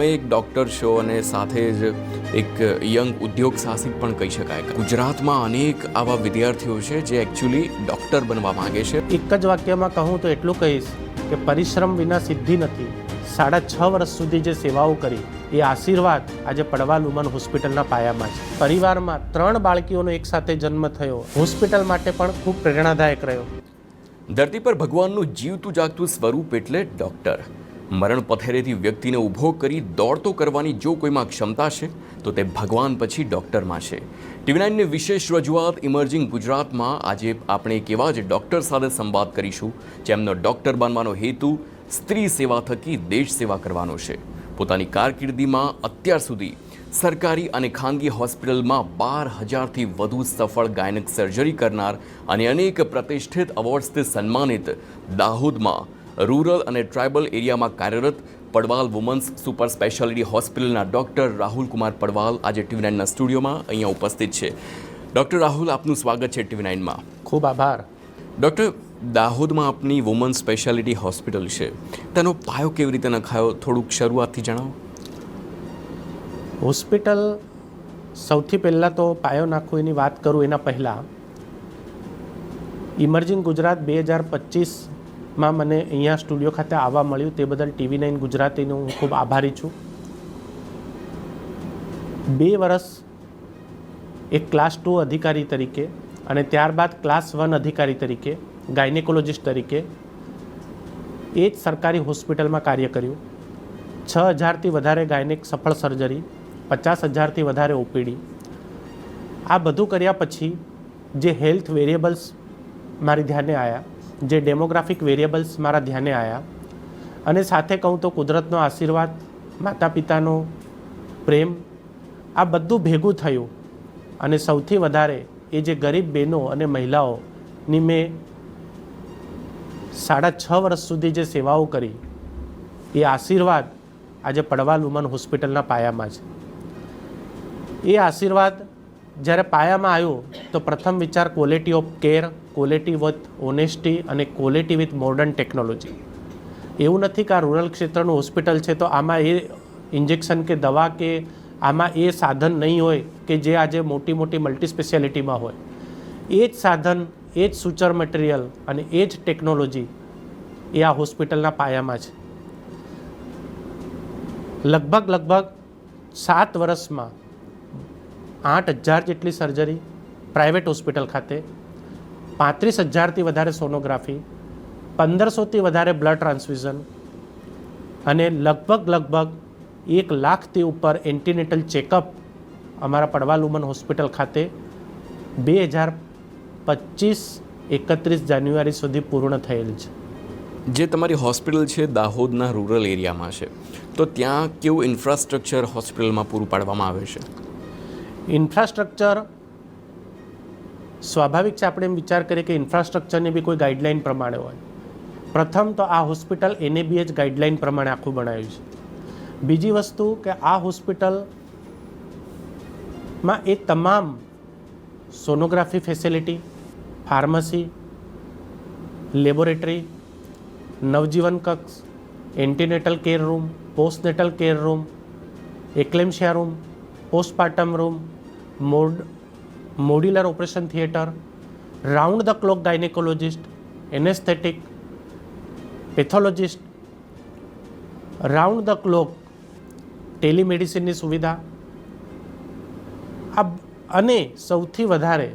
તમે એક ડૉક્ટર છો અને સાથે જ એક યંગ ઉદ્યોગ સાહસિક પણ કહી શકાય ગુજરાતમાં અનેક આવા વિદ્યાર્થીઓ છે જે એકચ્યુઅલી ડૉક્ટર બનવા માંગે છે. એક જ વાક્યમાં કહું તો એટલું કહીશ કે પરિશ્રમ વિના સિદ્ધિ નથી. સાડા છ વર્ષ સુધી જે સેવાઓ કરી એ આશીર્વાદ આજે પડવાલ વુમન હોસ્પિટલના પાયામાં છે. પરિવારમાં ત્રણ બાળકીઓનો એકસાથે જન્મ થયો. હોસ્પિટલ માટે પણ ખૂબ પ્રેરણાદાયક રહ્યો. ધરતી પર ભગવાનનું જીવતું જાગતું સ્વરૂપ એટલે ડૉક્ટર. મરણ પથેરેથી વ્યક્તિને ઊભો કરી દોડતો કરવાની જો કોઈમાં ક્ષમતા છે, તો તે ભગવાન પછી ડૉક્ટરમાં છે. ટીવી નાઇનની વિશેષ રજૂઆત ઇમર્જિંગ ગુજરાતમાં આજે આપણે એક એવા જ ડૉક્ટર સાથે સંવાદ કરીશું, જેમનો ડૉક્ટર બનવાનો હેતુ સ્ત્રી સેવા થકી દેશ સેવા કરવાનો છે. પોતાની કારકિર્દીમાં અત્યાર સુધી સરકારી અને ખાનગી હોસ્પિટલમાં બાર હજારથી વધુ સફળ ગાયનક સર્જરી કરનાર અને અનેક પ્રતિષ્ઠિત અવોર્ડ્સથી સન્માનિત દાહોદમાં રૂરલ અને ટ્રાઇબલ એરિયામાં કાર્યરત પડવાલ વુમન્સ સુપર સ્પેશિયાલિટી હોસ્પિટલના ડૉક્ટર રાહુલ કુમાર પડવાલ આજે ટીવી નાઇનના સ્ટુડિયોમાં અહીંયા ઉપસ્થિત છે. ડૉક્ટર રાહુલ આપનું સ્વાગત છે ટીવી નાઇનમાં. ખૂબ આભાર. ડૉક્ટર દાહોદમાં આપની વુમન સ્પેશિયાલિટી હોસ્પિટલ છે. તેનો પાયો કેવી રીતે નખાયો? થોડુંક શરૂઆતથી જણાવો. હોસ્પિટલ સૌથી પહેલાં તો પાયો નાખો એની વાત કરું એના પહેલાં. ઇમર્જિંગ ગુજરાત બે હજાર પચીસમાં મને અહીંયા સ્ટુડિયો ખાતે આવવા મળ્યું. તે બદલ ટીવી નાઇન ગુજરાતીનો હું ખૂબ આભારી છું. બે વર્ષ એક ક્લાસ ટુ અધિકારી તરીકે અને ત્યારબાદ ક્લાસ વન અધિકારી તરીકે, ગાયનેકોલોજિસ્ટ તરીકે, એ જ સરકારી હોસ્પિટલમાં કાર્ય કર્યું. છ હજારથી વધારે ગાયનેક સફળ સર્જરી, પચાસ હજારથી વધારે ઓપીડી. આ બધું કર્યા પછી જે હેલ્થ વેરિયેબલ્સ મારી ધ્યાને આવ્યા જે ડેમોગ્રાફિક વેરિયેબલ્સ મારા ધ્યાને આવ્યા અને સાથે કહું તો કુદરતનો આશીર્વાદ માતા પિતાનો પ્રેમ, આ બધું ભેગું થયું. અને સૌથી વધારે એ જે ગરીબ બહેનો અને મહિલાઓની મેં સાડા છ વર્ષ સુધી જે સેવાઓ કરી, એ આશીર્વાદ આજે પડવાલ વુમન હોસ્પિટલના પાયામાં છે. એ આશીર્વાદ જ્યારે પાયામાં આવ્યું, તો પ્રથમ વિચાર quality of care quality with honesty અને ક્વોલિટી વિથ મોડર્ન ટેકનોલોજી એવું નથી કે આ રૂરલ ક્ષેત્રનું હોસ્પિટલ છે, તો આમાં એ ઇન્જેક્શન કે દવા કે આમાં એ સાધન નહીં હોય કે જે આજે મોટી મોટી મલ્ટી સ્પેશિયાલિટીમાં હોય. એ જ સાધન, એ જ સૂચર મટીરિયલ અને એ જ ટેકનોલોજી એ આ હોસ્પિટલના પાયામાં છે. લગભગ લગભગ સાત વર્ષમાં આઠ હજાર જેટલી સર્જરી પ્રાઇવેટ હોસ્પિટલ ખાતે, પાંત્રીસ હજારથી વધારે સોનોગ્રાફી પંદરસોથી વધારે બ્લડ ટ્રાન્સફ્યુઝન અને લગભગ લગભગ એક લાખથી ઉપર એન્ટીનેટલ ચેકઅપ અમારા પડવાલ વુમન હોસ્પિટલ ખાતે બે હજાર પચીસ એકત્રીસ જાન્યુઆરી સુધી પૂર્ણ થયેલ છે. જે તમારી હોસ્પિટલ છે દાહોદના રૂરલ એરિયામાં છે, તો ત્યાં કેવું ઇન્ફ્રાસ્ટ્રક્ચર હોસ્પિટલમાં પૂરું પાડવામાં આવે છે? ઇન્ફ્રાસ્ટ્રક્ચર, સ્વાભાવિક છે, આપણે એમ વિચાર કરીએ કે ઇન્ફ્રાસ્ટ્રક્ચરની બી કોઈ ગાઈડલાઇન પ્રમાણે હોય. પ્રથમ તો આ હોસ્પિટલ એનએબીએચ ગાઈડલાઇન પ્રમાણે આખું બનાવ્યું છે. બીજી વસ્તુ કે આ હોસ્પિટલમાં એ તમામ સોનોગ્રાફી ફેસિલિટી, ફાર્મસી, લેબોરેટરી, નવજીવન કક્ષ, antenatal care room, postnatal care room, eclampsia room postpartum room mod modular operation theatre round the clock gynaecologist anaesthetic pathologist round the clock ટેલિમેડિસિનની સુવિધા. આ અને સૌથી વધારે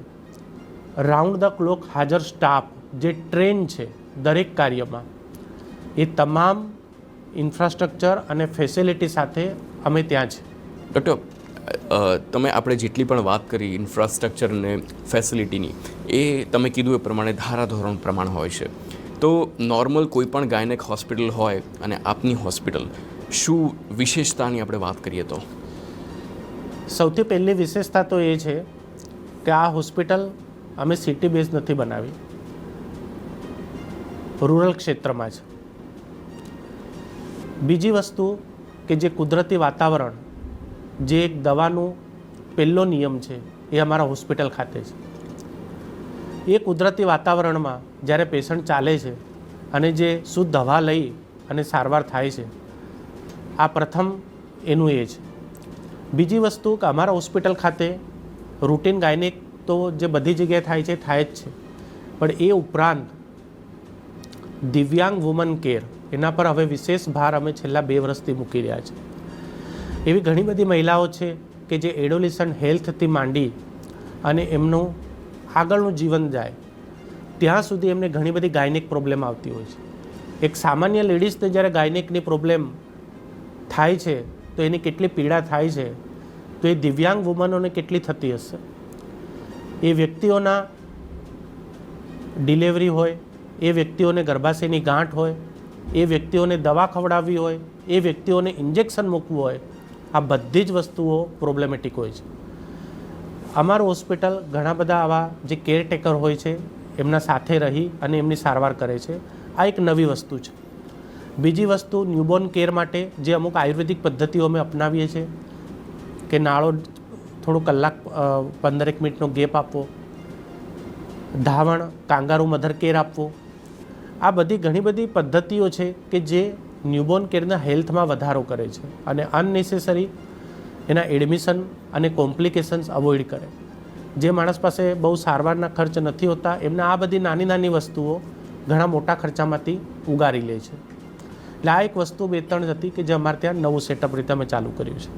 રાઉન્ડ ધ ક્લોક હાજર સ્ટાફ જે train છે દરેક કાર્યમાં, એ તમામ ઇન્ફ્રાસ્ટ્રક્ચર અને ફેસિલિટી સાથે અમે ત્યાં છે. ડૉક્ટર તમે આપણે જેટલી પણ વાત કરી ઇન્ફ્રાસ્ટ્રક્ચર અને ફેસિલિટીની એ તમે કીધું એ પ્રમાણે ધારાધોરણ પ્રમાણે હોય છે. તો નોર્મલ કોઈ પણ ગાયનેક હોસ્પિટલ હોય અને આપની હોસ્પિટલ શું વિશેષતાની આપણે વાત કરીએ તો? સૌથી પહેલી વિશેષતા તો એ છે કે આ હોસ્પિટલ અમે સિટી બેઝ નથી બનાવી. રૂરલ ક્ષેત્રમાં જ. બીજી વસ્તુ કે જે કુદરતી વાતાવરણ જે એક દવાનો પહેલો નિયમ છે એ અમારા હોસ્પિટલ ખાતે છે. એ કુદરતી વાતાવરણમાં જ્યારે પેશન્ટ ચાલે છે અને જે શુદ્ધ હવા લઈ અને સારવાર થાય છે, આ પ્રથમ એનું એ છે. બીજી વસ્તુ કે અમારા હોસ્પિટલ ખાતે રૂટીન ગાયનિક તો જે બધી જગ્યાએ થાય છે, થાય જ છે. પણ એ ઉપરાંત દિવ્યાંગ વુમન કેર, એના પર હવે વિશેષ ભાર અમે છેલ્લા બે વર્ષથી મૂકી રહ્યા છે એવી ઘણી બધી મહિલાઓ છે કે જે એડોલિસન હેલ્થથી માંડી અને એમનું આગળનું જીવન જાય, ત્યાં સુધી એમને ઘણી બધી ગાયનેક પ્રોબ્લેમ આવતી હોય છે. એક સામાન્ય લેડીઝને જ્યારે ગાયનેકની પ્રોબ્લેમ થાય છે, તો એની કેટલી પીડા થાય છે, તો એ દિવ્યાંગ વુમનોને કેટલી થતી હશે? એ વ્યક્તિઓના ડિલિવરી હોય, એ વ્યક્તિઓને ગર્ભાશયની ગાંઠ હોય, એ વ્યક્તિઓને દવા ખવડાવવી હોય, એ વ્યક્તિઓને ઇન્જેક્શન મૂકવું હોય આ બધી જ વસ્તુઓ પ્રોબ્લેમેટિક હોય છે. અમારું હોસ્પિટલ ઘણા બધા આવા જે કેરટેકર હોય છે, એમના સાથે રહી અને એમની સારવાર કરે છે. આ એક નવી વસ્તુ છે. બીજી વસ્તુ ન્યૂબોર્ન કેર માટે જે અમુક આયુર્વેદિક પદ્ધતિઓ અમે અપનાવીએ છીએ કે નાળો થોડો કલાક પંદરેક મિનિટનો ગેપ આપવો, ધાવણ, કાંગારું મધર કેર આપવો. આ બધી ઘણી બધી પદ્ધતિઓ છે કે જે ન્યૂબોર્ન કેરના હેલ્થમાં વધારો કરે છે અને અનનેસેસરી એના એડમિશન અને કોમ્પ્લિકેશન્સ અવોઇડ કરે. જે માણસ પાસે બહુ સારવારના ખર્ચ નથી હોતા, એમને આ બધી નાની નાની વસ્તુઓ ઘણા મોટા ખર્ચામાંથી ઉગારી લે છે. એટલે આ એક વસ્તુ બે ત્રણ હતી કે જે અમારે ત્યાં નવું સેટઅપ રીતે અમે ચાલુ કર્યું છે.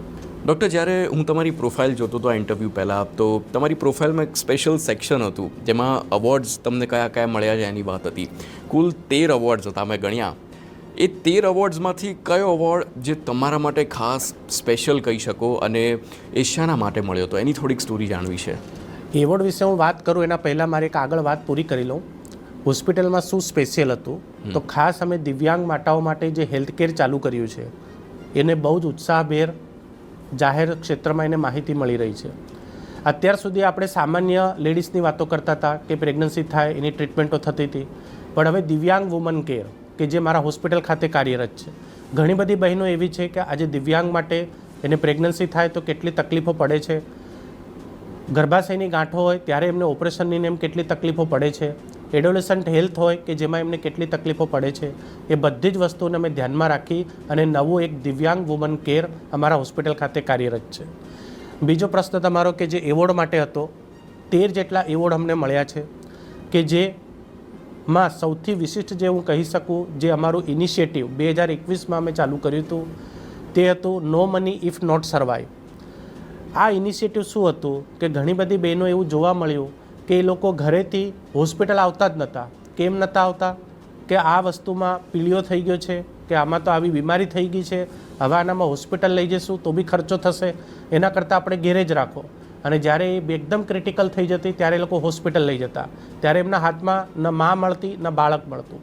ડૉક્ટર, જ્યારે હું તમારી પ્રોફાઇલ જોતો હતો આ ઇન્ટરવ્યૂ પહેલાં, તો તમારી પ્રોફાઇલમાં એક સ્પેશિયલ સેક્શન હતું, જેમાં અવોર્ડ્સ તમને કયા કયા મળ્યા છે એની વાત હતી. કુલ તેર અવોર્ડ્સ હતા મેં ગણ્યા. એ તેર અવોર્ડ્સમાંથી કયો અવોર્ડ જે તમારા માટે ખાસ સ્પેશિયલ કહી શકો અને એ શાના માટે મળ્યો હતો? એની થોડીક સ્ટોરી જાણવી છે. એવોર્ડ વિશે હું વાત કરું એના પહેલાં મારે એક આગળ વાત પૂરી કરી લઉં. હોસ્પિટલમાં શું સ્પેશિયલ હતું? તો ખાસ અમે દિવ્યાંગ માતાઓ માટે જે હેલ્થ કેર ચાલુ કર્યું છે એને બહુ જ ઉત્સાહભેર જાહેર ક્ષેત્રમાં એને માહિતી મળી રહી છે. અત્યાર સુધી આપણે સામાન્ય લેડીઝની વાતો કરતા હતા કે પ્રેગ્નન્સી થાય એની ટ્રીટમેન્ટો થતી હતી. પણ હવે દિવ્યાંગ વુમન કેર કે જે મારા હોસ્પિટલ ખાતે કાર્યરત છે. ઘણી બધી બહેનો એવી છે કે આજે દિવ્યાંગ માટે એને પ્રેગ્નન્સી થાય તો કેટલી તકલીફો પડે છે. ગર્ભાશયની ગાંઠો હોય ત્યારે એમને ઓપરેશનની એમ કેટલી તકલીફો પડે છે. એડોલેસન્ટ હેલ્થ હોય કે જેમાં એમને કેટલી તકલીફો પડે છે. એ બધી જ વસ્તુને અમે ધ્યાનમાં રાખી અને નવું એક દિવ્યાંગ વુમન કેર અમારા હોસ્પિટલ ખાતે કાર્યરત છે. બીજો પ્રશ્ન તમારો કે જે એવોર્ડ માટે હતો, તેર જેટલા એવોર્ડ અમને મળ્યા છે. કે જે માં સૌથી વિશિષ્ટ જે હું કહી શકું, જે અમારું ઇનિશિયેટિવ બે હજાર એકવીસમાં અમે ચાલુ કર્યું હતું, તે હતું no money if not survive આ ઇનિશિયેટિવ શું હતું કે ઘણી બધી બહેનો એવું જોવા મળ્યું કે એ લોકો ઘરેથી હોસ્પિટલ આવતા જ નહોતા. કેમ નહોતા આવતા? કે આ વસ્તુમાં પીળીઓ થઈ ગયો છે, કે આમાં તો આવી બીમારી થઈ ગઈ છે, હવે આનામાં હોસ્પિટલ લઈ જઈશું તો બી ખર્ચો થશે, એના કરતાં આપણે ઘેરે જ રાખો. અને જ્યારે એ એકદમ ક્રિટિકલ થઈ જતી, ત્યારે એ લોકો હોસ્પિટલ લઈ જતા. ત્યારે એમના હાથમાં ન મા મળતી, ન બાળક મળતું.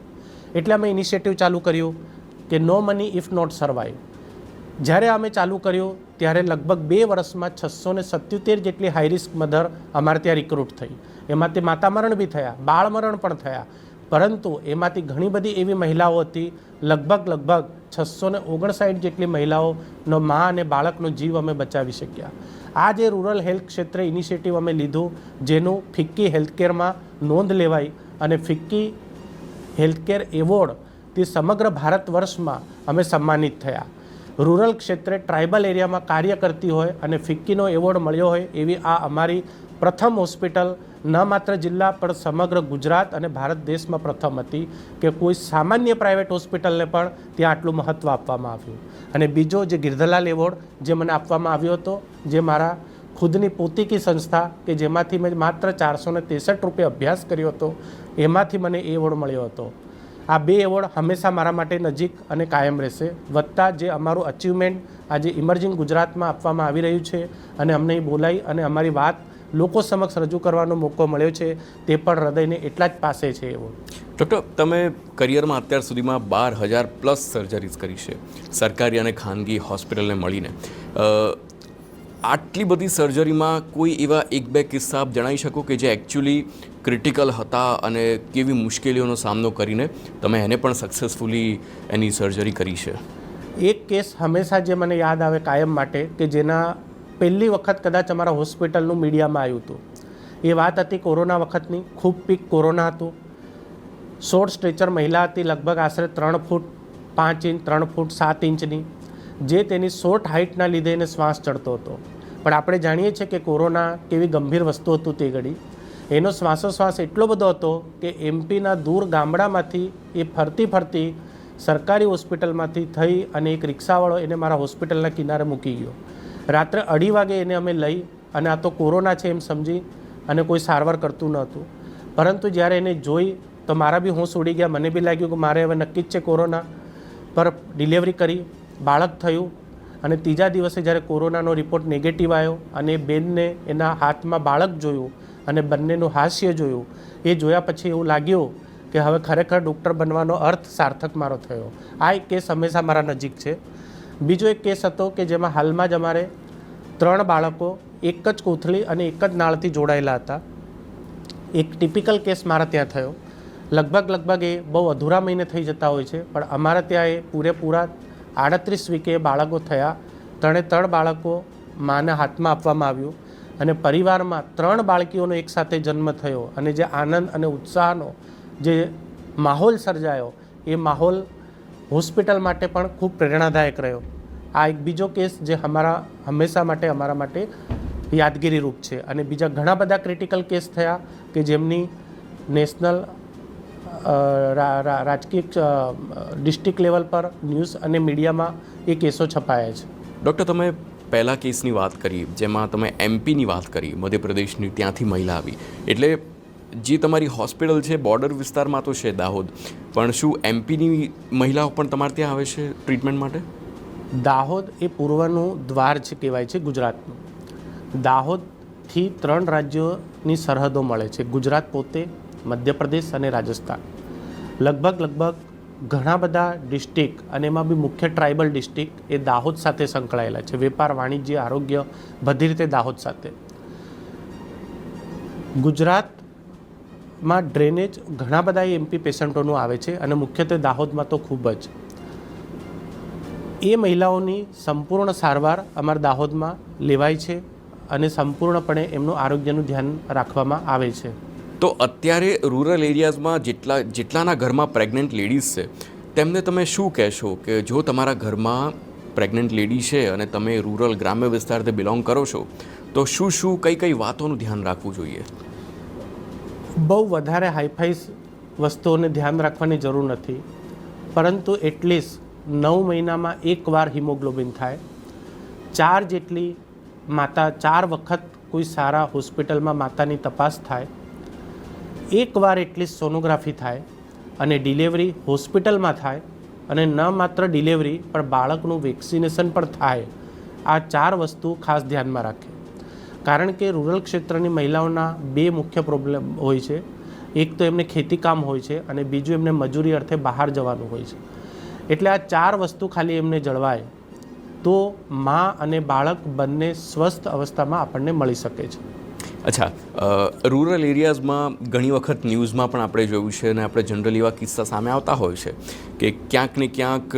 એટલે અમે ઇનિશિયેટિવ ચાલુ કર્યું કે no money if not survive જ્યારે અમે ચાલુ કર્યું, ત્યારે લગભગ બે વર્ષમાં છસો ને સત્યોતેર જેટલી હાઈ રિસ્ક મધર અમારે ત્યાં રિક્રુટ થઈ. એમાં તે માતામરણ બી થયા, બાળમરણ પણ થયા. પરંતુ એમાંથી ઘણી બધી એવી મહિલાઓ હતી, લગભગ લગભગ છસો ને ઓગણસાઠ જેટલી મહિલાઓનો મા અને બાળકનો જીવ અમે બચાવી શક્યા. આ જે રૂરલ હેલ્થ ક્ષેત્રે ઇનિશિયેટિવ અમે લીધું, જેનું ફિક્કી હેલ્થકેરમાં નોંધ લેવાઈ અને ફિક્કી હેલ્થકેર એવોર્ડ તે સમગ્ર ભારત વર્ષમાં અમે સન્માનિત થયા. રૂરલ ક્ષેત્રે ટ્રાઇબલ એરિયામાં કાર્ય કરતી હોય અને ફિક્કીનો એવોર્ડ મળ્યો હોય એવી આ અમારી પ્રથમ હોસ્પિટલ ન માત્ર જિલ્લા પણ સમગ્ર ગુજરાત અને ભારત દેશમાં પ્રથમ હતી કે કોઈ સામાન્ય પ્રાઇવેટ હોસ્પિટલને પણ ત્યાં આટલું મહત્ત્વ આપવામાં આવ્યું. અને બીજો જે ગિરધલાલ એવોર્ડ જે મને આપવામાં આવ્યો હતો, જે મારા ખુદની પોતીકી સંસ્થા કે જેમાંથી મેં માત્ર ચારસો ને ત્રેસઠ રૂપિયા અભ્યાસ કર્યો હતો, એમાંથી મને એ એવોર્ડ મળ્યો હતો. આ બે એવોર્ડ હંમેશા મારા માટે નજીક અને કાયમ રહેશે, વત્તા જે અમારું અચીવમેન્ટ આજે ઇમર્જિંગ ગુજરાતમાં આપવામાં આવી રહ્યું છે અને અમને એ બોલાવી અને અમારી વાત લોકો સમક્ષ રજૂ કરવાનો મોકો મળ્યો છે તે પણ હૃદયને એટલા જ પાસે છે એવો. ડૉક્ટર તમે કરિયરમાં અત્યાર સુધીમાં બાર હજાર પ્લસ સર્જરીઝ કરી છે સરકારી અને ખાનગી હોસ્પિટલને મળીને. આટલી બધી સર્જરીમાં કોઈ એવા એક બે કિસ્સા આપ જણાવી શકો કે જે એકચ્યુઅલી ક્રિટિકલ હતા અને કેવી મુશ્કેલીઓનો સામનો કરીને તમે એને પણ સક્સેસફુલી એની સર્જરી કરી છે? એક કેસ હંમેશા જે મને યાદ આવે કાયમ માટે કે જેના પહેલી વખત કદાચ અમારા હોસ્પિટલનું મીડિયામાં આવ્યું હતું. એ વાત હતી કોરોના વખતની. ખૂબ પીક કોરોના હતું. શોર્ટ સ્ટ્રેચર મહિલા હતી, લગભગ આશરે ત્રણ ફૂટ પાંચ ઇંચ, ત્રણ ફૂટ સાત ઇંચની, જે તેની શોર્ટ હાઇટના લીધે એને શ્વાસ ચડતો હતો. પણ આપણે જાણીએ છીએ કે કોરોના કેવી ગંભીર વસ્તુ હતું તે ઘડી. એનો શ્વાસોશ્વાસ એટલો બધો હતો કે એમપીના દૂર ગામડામાંથી એ ફરતી ફરતી સરકારી હોસ્પિટલમાંથી થઈ અને એક રિક્ષાવાળો એને મારા હોસ્પિટલના કિનારે મૂકી ગયો. રાત્રે અઢી વાગે એને અમે લઈ અને આ તો કોરોના છે એમ સમજી અને કોઈ સારવાર કરતું ન હતું. પરંતુ જ્યારે એને જોઈ તો મારા બી હોશ ઉડી ગયા. મને બી લાગ્યું કે મારે હવે નક્કી જ છે કોરોના પર ડિલિવરી કરી. બાળક થયું અને ત્રીજા દિવસે જ્યારે કોરોનાનો રિપોર્ટ નેગેટિવ આવ્યો અને બેનને એના હાથમાં બાળક જોયું અને બંનેનું હાસ્ય જોયું, એ જોયા પછી એવું લાગ્યું કે હવે ખરેખર ડૉક્ટર બનવાનો અર્થ સાર્થક મારો થયો. આ એક કેસ હંમેશા મારા નજીક છે. બીજો એક કેસ હતો કે જેમાં હાલમાં જ અમારે ત્રણ બાળકો, એક જ કોથળી અને એક જ નાળથી જોડાયેલા હતા. એક ટિપિકલ કેસ મારા ત્યાં થયો. લગભગ લગભગ એ બહુ અધૂરા મહિને થઈ જતા હોય છે, પણ અમારા ત્યાં એ પૂરેપૂરા આડત્રીસ વીકે બાળકો થયા. ત્રણે ત્રણ બાળકો માના હાથમાં આપવામાં આવ્યું અને પરિવારમાં ત્રણ બાળકીઓનો એકસાથે જન્મ થયો અને જે આનંદ અને ઉત્સાહનો જે માહોલ સર્જાયો, એ માહોલ હોસ્પિટલ માટે પણ ખૂબ પ્રેરણાદાયક રહ્યો. આ એક બીજો કેસ જે અમારા હંમેશા માટે અમારા માટે યાદગીરી રૂપ છે અને બીજા ઘણા બધા ક્રિટિકલ કેસ થયા કે જેમની નેશનલ રાજકીય ડિસ્ટ્રિક્ટ લેવલ પર ન્યૂઝ અને મીડિયામાં એ કેસો છપાયા છે. ડૉક્ટર, તમે પહેલા કેસની વાત કરી, જેમાં તમે એમપીની વાત કરી, મધ્યપ્રદેશની ત્યાંથી મહિલા આવી. એટલે જે તમારી હોસ્પિટલ છે, બોર્ડર વિસ્તારમાં તો છે દાહોદ. પણ શું એમપીની મહિલાઓ પણ તમારે ત્યાં આવે છે ટ્રીટમેન્ટ માટે? દાહોદ એ પૂર્વનું દ્વાર છે કહેવાય છે ગુજરાતનું. દાહોદથી ત્રણ રાજ્યોની સરહદો મળે છે. ગુજરાત પોતે, મધ્યપ્રદેશ અને રાજસ્થાન. લગભગ લગભગ ઘણા બધા ડિસ્ટ્રિક્ટ અને એમાં બી મુખ્ય ટ્રાઇબલ ડિસ્ટ્રિક્ટ એ દાહોદ સાથે સંકળાયેલા છે. વેપાર, વાણિજ્ય, આરોગ્ય બધી રીતે દાહોદ સાથે. ગુજરાતમાં ડ્રેનેજ ઘણા બધા એમપી પેશન્ટોનું આવે છે અને મુખ્યત્વે દાહોદમાં તો ખૂબ જ. એ મહિલાઓની સંપૂર્ણ સારવાર અમારા દાહોદમાં લેવાય છે અને સંપૂર્ણપણે એમનું આરોગ્યનું ધ્યાન રાખવામાં આવે છે. તો અત્યારે રૂરલ એરિયાઝમાં જેટલા, જેટલાના ઘરમાં પ્રેગ્નન્ટ લેડીઝ છે, તેમને તમે શું કહેશો કે જો તમારા ઘરમાં પ્રેગ્નન્ટ લેડી છે અને તમે રૂરલ ગ્રામ્ય વિસ્તારથી બિલોંગ કરો છો, તો શું શું કઈ કઈ વાતોનું ધ્યાન રાખવું જોઈએ? બહુ વધારે હાઈફાઈ વસ્તુઓને ધ્યાન રાખવાની જરૂર નથી. પરંતુ એટલીસ્ટ નવ મહિનામાં એકવાર હિમોગ્લોબિન થાય. ચાર જેટલી માતા, ચાર વખત કોઈ સારા હોસ્પિટલમાં માતાની તપાસ થાય. એકવાર એટલીસ્ટ સોનોગ્રાફી થાય અને ડિલિવરી હોસ્પિટલમાં થાય અને ન માત્ર ડિલિવરી પણ બાળકનું વેક્સિનેશન પણ થાય. આ ચાર વસ્તુ ખાસ ધ્યાનમાં રાખે. કારણ કે રૂરલ ક્ષેત્રની મહિલાઓના બે મુખ્ય પ્રોબ્લેમ હોય છે. એક તો એમને ખેતીકામ હોય છે અને બીજું એમને મજૂરી અર્થે બહાર જવાનું હોય છે. એટલે આ ચાર વસ્તુ ખાલી એમને જળવાય તો મા અને બાળક બંને સ્વસ્થ અવસ્થામાં આપણને મળી શકે છે. અચ્છા રૂરલ એરિયાઝમાં ઘણી વખત ન્યૂઝમાં પણ આપણે જોયું છે અને આપણે જનરલી એવા કિસ્સા સામે આવતા હોય છે કે ક્યાંક ને ક્યાંક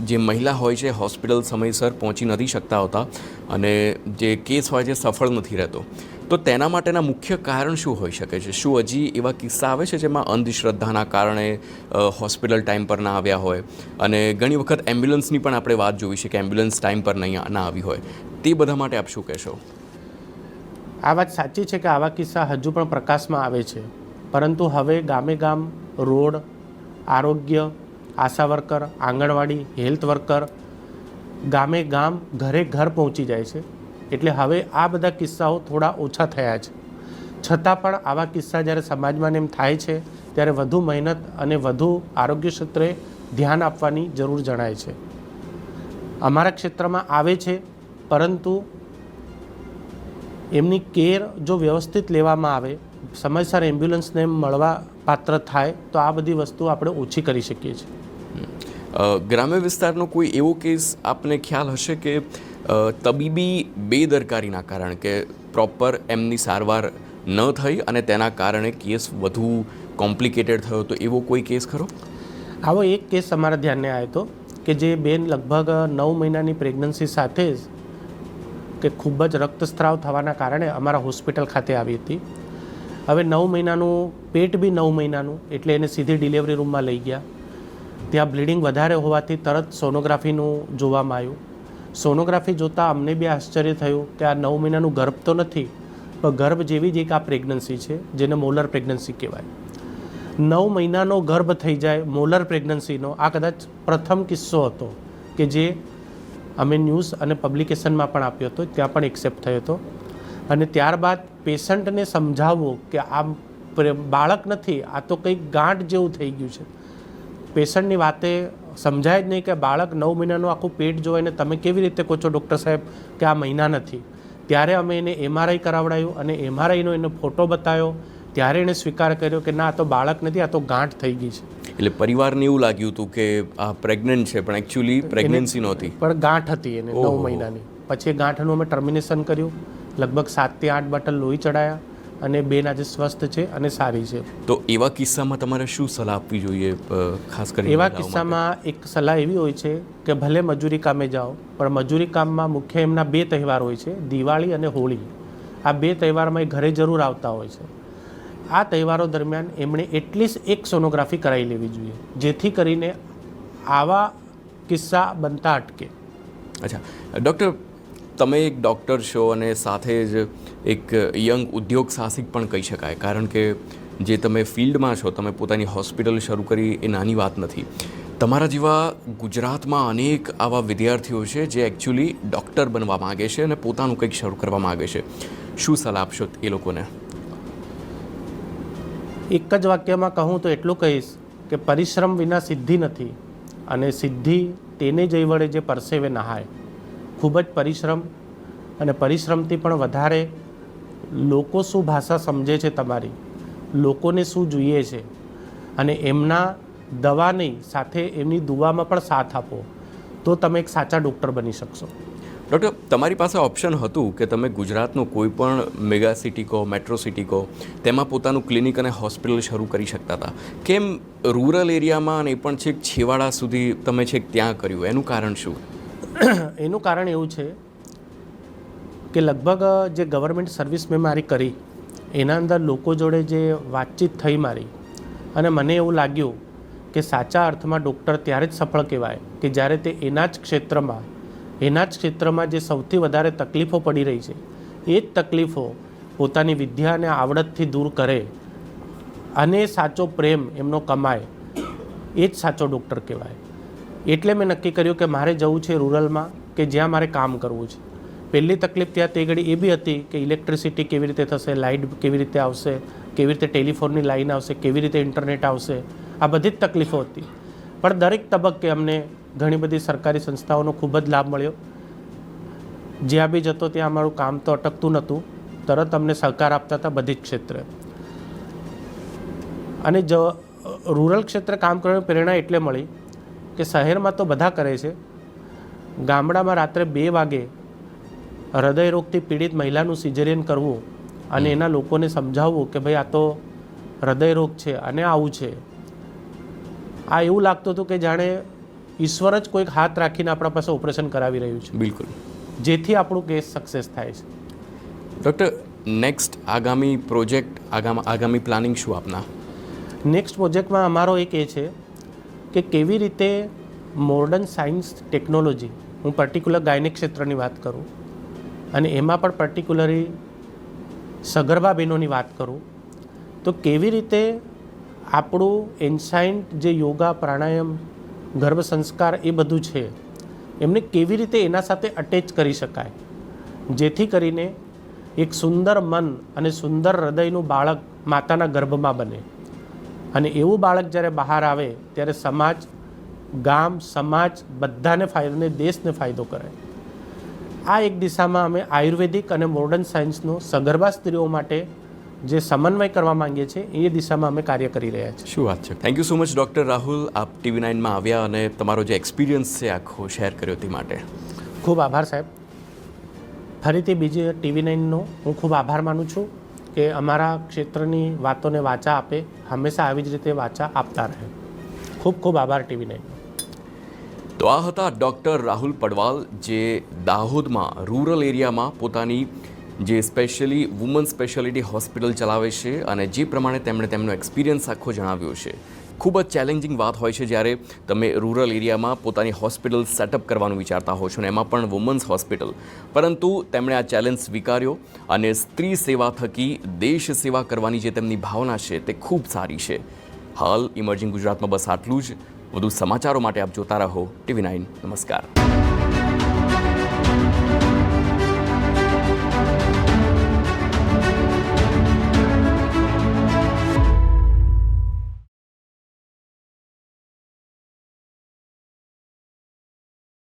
જે મહિલા હોય છે, હોસ્પિટલ સમયસર પહોંચી નથી શકતા હોતા અને જે કેસ હોય છે, સફળ નથી રહેતો. તો તેના માટેના મુખ્ય કારણ શું હોઈ શકે છે? શું હજી એવા કિસ્સા આવે છે જેમાં અંધશ્રદ્ધાના કારણે હોસ્પિટલ ટાઈમ પર ના આવ્યા હોય? અને ઘણી વખત એમ્બ્યુલન્સની પણ આપણે વાત જોઈ છે કે એમ્બ્યુલન્સ ટાઈમ પર નહીં, ના આવી હોય. તે બધા માટે આપ શું કહેશો? આ વાત સાચી છે કે આવા કિસ્સા હજુ પણ પ્રકાશમાં આવે છે. પરંતુ હવે ગામે ગામ, રોડ, આરોગ્ય ASHA worker, anganwadi, health worker, ગામે ગામ, ઘરે ઘર પહોંચી જાય છે. એટલે હવે આ બધા કિસ્સાઓ થોડા ઓછા થયા છે. છતાં પણ આવા કિસ્સા જ્યારે સમાજમાં એમ થાય છે, ત્યારે વધુ મહેનત અને વધુ આરોગ્ય ક્ષેત્રે ધ્યાન આપવાની જરૂર જણાય છે. અમારા ક્ષેત્રમાં આવે છે, પરંતુ એમની કેર જો વ્યવસ્થિત લેવામાં આવે, સમયસર એમ્બ્યુલન્સને મળવા પાત્ર થાય, તો આ બધી વસ્તુ આપણે ઓછી કરી શકીએ છીએ. ગ્રામ્ય વિસ્તારનો કોઈ એવો કેસ આપને ખ્યાલ હશે કે તબીબી બેદરકારીના કારણે કે પ્રોપર એમની સારવાર ન થઈ અને તેના કારણે કેસ વધુ કોમ્પ્લિકેટેડ થયો તો એવો કોઈ કેસ ખરો? આવો એક કેસ અમારા ધ્યાને આવ્યો હતો કે જે બેન લગભગ નવ મહિનાની પ્રેગ્નન્સી સાથે જ કે ખૂબ જ રક્તસ્રાવ થવાના કારણે અમારા હોસ્પિટલ ખાતે આવી હતી. હવે નવ મહિનાનું, પેટ બી નવ મહિનાનું, એટલે એને સીધી ડિલિવરી રૂમમાં લઈ ગયા. ત્યાં બ્લીડિંગ વધારે હોવાથી તરત સોનોગ્રાફીનું જોવામાં આવ્યું. સોનોગ્રાફી જોતાં અમને બી આશ્ચર્ય થયું કે આ નવ મહિનાનું ગર્ભ તો નથી, પણ ગર્ભ જેવી જ એક આ પ્રેગ્નન્સી છે, જેને મોલર પ્રેગ્નન્સી કહેવાય. નવ મહિનાનો ગર્ભ થઈ જાય મોલર પ્રેગ્નન્સીનો, આ કદાચ પ્રથમ કિસ્સો હતો કે જે અમે ન્યૂઝ અને પબ્લિકેશનમાં પણ આપ્યો હતો, ત્યાં પણ એક્સેપ્ટ થયો હતો. અને ત્યારબાદ પેશન્ટને સમજાવવું કે આ બાળક નથી, આ તો કંઈક ગાંઠ જેવું થઈ ગયું છે. પેશન્ટની વાતે સમજાય જ નહીં કે બાળક નવ મહિનાનું આખું પેટ જોઈને તમે કેવી રીતે કહો છો ડૉક્ટર સાહેબ કે આ મહિના નથી. ત્યારે અમે એને એમઆરઆઈ કરાવડાયું અને એમઆરઆઈનો એને ફોટો બતાવ્યો. ત્યારે એણે સ્વીકાર કર્યો કે ના આ તો બાળક નથી આ તો ગાંઠ થઈ ગઈ છે. એટલે પરિવારને એવું લાગ્યું હતું કે આ પ્રેગ્નન્ટ છે પણ એકચ્યુઅલી પ્રેગ્નન્સી નહોતી. પણ ગાંઠ હતી એને નવ મહિનાની. પછી એ ગાંઠનું અમે ટર્મિનેશન કર્યું. લગભગ સાતથી આઠ બોટલ લોહી ચડાયા. અને બેન આજે સ્વસ્થ છે અને સારી છે. તો એવા કિસ્સામાં તમારે શું સલાહ આપવી જોઈએ ખાસ કરીને એવા કિસ્સામાં એક સલાહ એવી હોય છે કે ભલે મજૂરી કામે જાઓ પણ મજૂરી કામમાં મુખ્ય એમના બે તહેવાર હોય છે દિવાળી અને હોળી. આ બે તહેવારમાં એ ઘરે જરૂર આવતા હોય છે. આ તહેવારો દરમિયાન એમણે એટલીસ્ટ એક સોનોગ્રાફી કરાવી લેવી જોઈએ જેથી કરીને આવા કિસ્સા બનતા અટકે. અચ્છા ડૉક્ટર તમે એક ડૉક્ટર છો અને સાથે જ એક યંગ ઉદ્યોગ સાહસિક પણ કહી શકાય. કારણ કે જે તમે ફિલ્ડમાં છો, તમે પોતાની હોસ્પિટલ શરૂ કરી એ નાની વાત નથી. તમારા જેવા ગુજરાતમાં અનેક આવા વિદ્યાર્થીઓ છે જે એકચ્યુઅલી ડૉક્ટર બનવા માગે છે અને પોતાનું કંઈક શરૂ કરવા માગે છે. શું સલાહ આપશો એ લોકોને? એક જ વાક્યમાં કહું તો એટલું કહીશ કે પરિશ્રમ વિના સિદ્ધિ નથી અને સિદ્ધિ તેને જઈ વળે જે પરસેવે નહાય. ખૂબ જ પરિશ્રમ અને પરિશ્રમથી પણ વધારે લોકો શું ભાષા સમજે છે તમારી? લોકોને શું જોઈએ છે? અને એમના દવા નહીં સાથે એમની દુવામાં પણ સાથ આપો. તો તમે એક સાચા ડૉક્ટર બની શકશો. ડૉક્ટર તમારી પાસે ઓપ્શન હતું કે તમે ગુજરાતનું કોઈ પણ મેગા સિટી કહો મેટ્રો સિટી કહો તેમાં પોતાનું ક્લિનિક અને હોસ્પિટલ શરૂ કરી શકતા હતા. કેમ રૂરલ એરિયામાં અને એ પણ છેક છેવાડા સુધી તમે છેક ત્યાં કર્યું? એનું કારણ શું? એનું કારણ એવું છે કે લગભગ જે ગવર્મેન્ટ સર્વિસ મેં મારી કરી, એના અંદર લોકો જોડે જે વાતચીત થઈ મારી, અને મને એવું લાગ્યું કે સાચા અર્થમાં ડૉક્ટર ત્યારે જ સફળ કહેવાય કે જ્યારે તે એના જ ક્ષેત્રમાં, એના જ ક્ષેત્રમાં જે સૌથી વધારે તકલીફો પડી રહી છે, એ જ તકલીફો પોતાની વિદ્યા અને આવડતથી દૂર કરે અને સાચો પ્રેમ એમનો કમાય, એ જ સાચો ડૉક્ટર કહેવાય. એટલે મેં નક્કી કર્યું કે મારે જવું છે રૂરલમાં કે જ્યાં મારે કામ કરવું છે. પહેલી તકલીફ ત્યાં તે ઘડી એ બી હતી કે ઇલેક્ટ્રિસિટી કેવી રીતે થશે લાઇટ કેવી રીતે આવશે, કેવી રીતે ટેલિફોનની લાઇન આવશે, કેવી રીતે ઇન્ટરનેટ આવશે, આ બધી જ તકલીફો હતી. પણ દરેક તબક્કે અમને ઘણી બધી સરકારી સંસ્થાઓનો ખૂબ જ લાભ મળ્યો. જ્યાં બી જતો ત્યાં અમારું કામ તો અટકતું નહોતું. તરત અમને સહકાર આપતા હતા બધી જ ક્ષેત્રે. અને જ રૂરલ ક્ષેત્રે કામ કરવાની પ્રેરણા એટલે મળી કે શહેરમાં તો બધા કરે છે. ગામડામાં રાત્રે બે વાગે હૃદયરોગથી પીડિત મહિલાનું સિઝેરિયન કરવું અને એના લોકોને સમજાવવું કે ભાઈ આ તો હૃદયરોગ છે અને આવું છે. આ એવું લાગતું હતું કે જાણે ઈશ્વર જ કોઈક હાથ રાખીને આપણા પાસે ઓપરેશન કરાવી રહ્યું છે. બિલકુલ. જેથી આપણું કેસ સક્સેસ થાય છે. ડૉક્ટર નેક્સ્ટ આગામી પ્રોજેક્ટ આગામી આગામી પ્લાનિંગ શું આપના? નેક્સ્ટ પ્રોજેક્ટમાં અમારો એક એ છે કે કેવી રીતે મોર્ડન સાયન્સ ટેકનોલોજી હું પર્ટિક્યુલર ગાયનિક ક્ષેત્રની વાત કરું અને એમાં પણ પર્ટિક્યુલરી સગર્ભા બહેનોની વાત કરું, તો કેવી રીતે આપણું એન્સાઇન્ટ જે યોગા, પ્રાણાયામ, ગર્ભ સંસ્કાર એ બધું છે, એમને કેવી રીતે એના સાથે અટેચ કરી શકાય? જેથી કરીને એક સુંદર મન અને સુંદર હૃદયનું બાળક માતાના ગર્ભમાં બને. અને એવું બાળક જ્યારે બહાર આવે, ત્યારે સમાજ, ગામ, સમાજ બધાને ફાયદો અને દેશને ફાયદો કરે. આ એક દિશામાં અમે આયુર્વેદિક અને મોડર્ન સાયન્સનો સગર્ભા સ્ત્રીઓ માટે જે સમન્વય કરવા માંગીએ છીએ એ દિશામાં અમે કાર્ય કરી રહ્યા છીએ. શું વાત છે? Thank you so much doctor Rahul આપ ટીવી નાઇનમાં આવ્યા અને તમારો જે એક્સપિરિયન્સ છે આખો શેર કર્યો તે માટે. ખૂબ આભાર સાહેબ. ફરીથી બીજી ટીવી નાઇનનો હું ખૂબ આભાર માનું છું કે અમારા ક્ષેત્રની વાતોને વાચા આપે હંમેશા આવી જ રીતે વાચા આપતા રહે. ખૂબ ખૂબ આભાર ટીવી નાઇન તો આ હતા ડૉક્ટર રાહુલ પડવાલ જે દાહોદમાં રૂરલ એરિયામાં પોતાની જે સ્પેશિયલી વુમન સ્પેશિયાલિટી હોસ્પિટલ ચલાવે છે અને જે પ્રમાણે તેમણે તેમનો એક્સપિરિયન્સ આખો જણાવ્યો છે. ખૂબ જ ચેલેન્જિંગ વાત હોય છે જ્યારે તમે રૂરલ એરિયામાં પોતાની હોસ્પિટલ સેટઅપ કરવાનું વિચારતા હો છો ને એમાં પણ વુમન્સ હોસ્પિટલ. પરંતુ તેમણે આ ચેલેન્જ સ્વીકાર્યો અને સ્ત્રી સેવા થકી દેશ સેવા કરવાની જે તેમની ભાવના છે તે ખૂબ સારી છે. હાલ ઇમર્જિંગ ગુજરાતમાં બસ આટલું જ. વધુ સમાચારો માટે આપ જોતા રહો ટીવી નાઇન. નમસ્કાર.